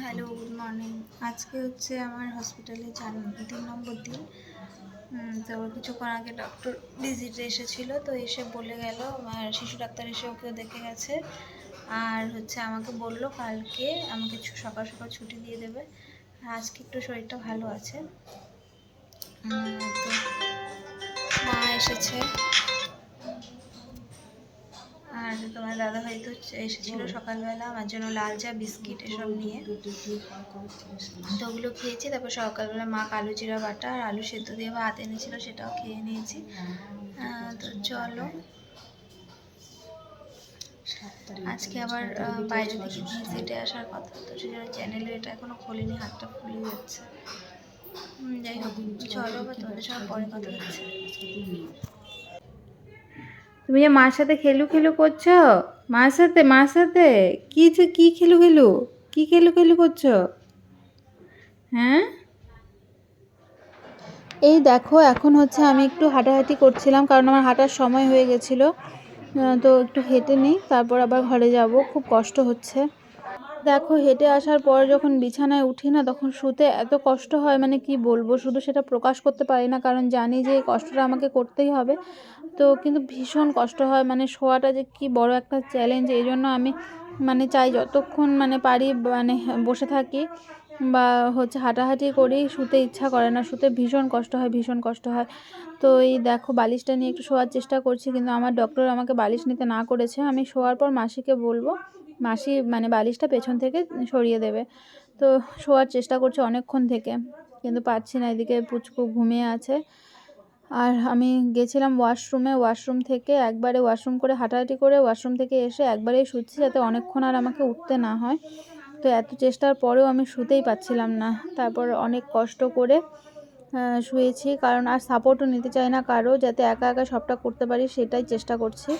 Hello good morning আজকে হচ্ছে আমার হসপিটালে চার তিন নম্বর দিন। তো কিছুক্ষণ আগে ডক্টর ভিজিটে এসেছিল, তো এসে বলে গেল, আমার শিশু ডাক্তার এসে ওকেও দেখে গেছে। আর হচ্ছে আমাকে বলল কালকে আমাকে সকাল সকাল ছুটি দিয়ে দেবে। আজকে একটু শরীরটা ভালো আছে। তো মা এসেছে। আর তোমার দাদা ভাই তো এসেছিল সকালবেলা আমার জন্য লাল চা বিস্কিট এসব নিয়ে। তো ওগুলো খেয়েছি তারপর সকালবেলা মা কালো জিরা বাটা আর আলু সেদ্ধ দিয়ে ভাত এনেছিল সেটাও খেয়ে নিয়েছি। তো চলো। আজকে আবার বাইরে থেকে ভিজিটে আসার কথা তো সেই জন্য চ্যানেলে এটা এখনও খোলেনি হাতটা ফুলে যাচ্ছে। যাই হোক চলো বা তোমাদের সব পরে কথা হচ্ছে। তুমি যে মার সাথে খেলু খেলু করছ? মার সাথে মার সাথে? কী কী খেলু খেলু? কী খেলু খেলু করছ? হ্যাঁ? এই দেখো, এখন হচ্ছে আমি একটু হাঁটাহাঁটি করছিলাম, কারণ আমার হাঁটার সময় হয়ে গেছিল। তো একটু হেঁটে নিই, তারপর আবার ঘরে যাব, খুব কষ্ট হচ্ছে। দেখো, হেঁটে আসার পর যখন বিছানায় উঠি না, তখন শুতে এত কষ্ট হয় মানে কি বলব? শুধু সেটা প্রকাশ করতে পারি না, কারণ জানি যে এই কষ্টটা আমাকে করতেই হবে। তো কিন্তু ভীষণ কষ্ট হয় মানে শোয়াটা যে কি বড় একটা চ্যালেঞ্জ এই জন্য আমি মানে চাই যতক্ষণ মানে পারি মানে বসে থাকি বা হচ্ছে হাঁটাহাঁটি করি, শুতে ইচ্ছা করে না, শুতে ভীষণ কষ্ট হয়, ভীষণ কষ্ট হয়। তো এই দেখো, বালিশটা নিয়ে একটু শোয়ার চেষ্টা করছি, কিন্তু আমার ডক্টর আমাকে বালিশ নিতে না করেছে। আমি শোয়ার পর মাসিকে বলব মাসি মানে বালিশটা পেছন থেকে সরিয়ে দেবে। তো শোয়ার চেষ্টা করছি অনেকক্ষণ থেকে, কিন্তু পাচ্ছি না, এদিকে পুচকু ঘুমিয়ে আছে। আর আমি গেছিলাম ওয়াশরুমে, ওয়াশরুম থেকে একবারে ওয়াশরুম করে হাঁটাহাঁটি করে ওয়াশরুম থেকে এসে একবারেই শুচ্ছি যাতে অনেকক্ষণ আর আমাকে উঠতে না হয়। তো এত চেষ্টার পরেও আমি শুতেই পাচ্ছিলাম না। তারপর অনেক কষ্ট করে শুয়েছি, কারণ আর সাপোর্টও নিতে চাই না কারও, যাতে একা একা সবটা করতে পারি, সেটাই চেষ্টা করছি।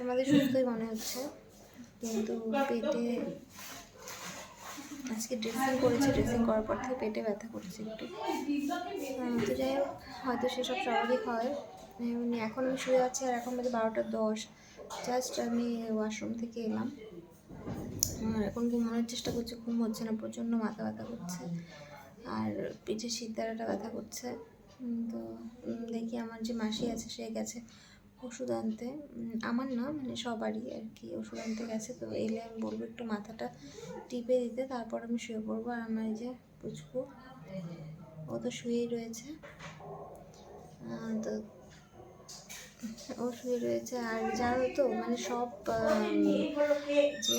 তোমাদের সুস্থই মনে হচ্ছে। কিন্তু পেটে আজকে ড্রেসিং করেছি ড্রেসিং করার পর থেকে পেটে ব্যথা করছে একটু। তো যাই হোক হয়তো সেসব স্বাভাবিক হয়। এমনি এখন আমি শুয়ে আছি আর এখন বাজে বারোটা দশ। জাস্ট আমি ওয়াশরুম থেকে এলাম। আর এখন ঘুমানোর চেষ্টা করছি ঘুম হচ্ছে না প্রচণ্ড মাথা ব্যথা করছে। আর পিঠে শীতদারাটা ব্যথা করছে। তো দেখি আমার যে মাসি আছে সে গেছে। ওষুধ আনতে আমার না মানে সবারই আর কি ওষুধ আনতে গেছে, তো এলে আমি বলব একটু মাথাটা টিপে দিতে, তারপর আমি শুয়ে পড়ব আর আমার এই যে পুচকু, ও তো শুয়েই রয়েছে। তো ও শুয়ে রয়েছে আর জানো তো মানে সব যে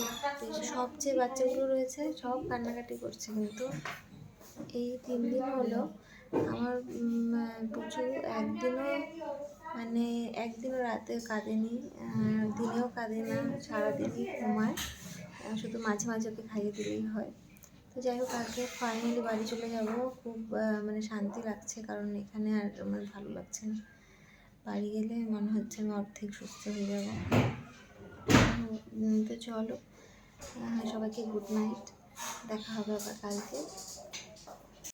সব যে বাচ্চাগুলো রয়েছে সব কান্নাকাটি করছে কিন্তু। এই তিন দিন হলো আমার প্রচুর একদিনও মানে একদিনও রাতে কাঁদেনি দিনেও কাঁদে না, সারাদিনই ঘুমায় শুধু মাঝে মাঝে ওকে খাইয়ে দিলেই হয়। তো যাই হোক, আজকে ফাইনালি বাড়ি চলে যাব, খুব মানে শান্তি লাগছে, কারণ এখানে আর আমার ভালো লাগছে না। বাড়ি গেলে মনে হচ্ছে আমি অর্ধেক সুস্থ হয়ে যাব। তো চলো সবাইকে গুড নাইট দেখা হবে আবার কালকে।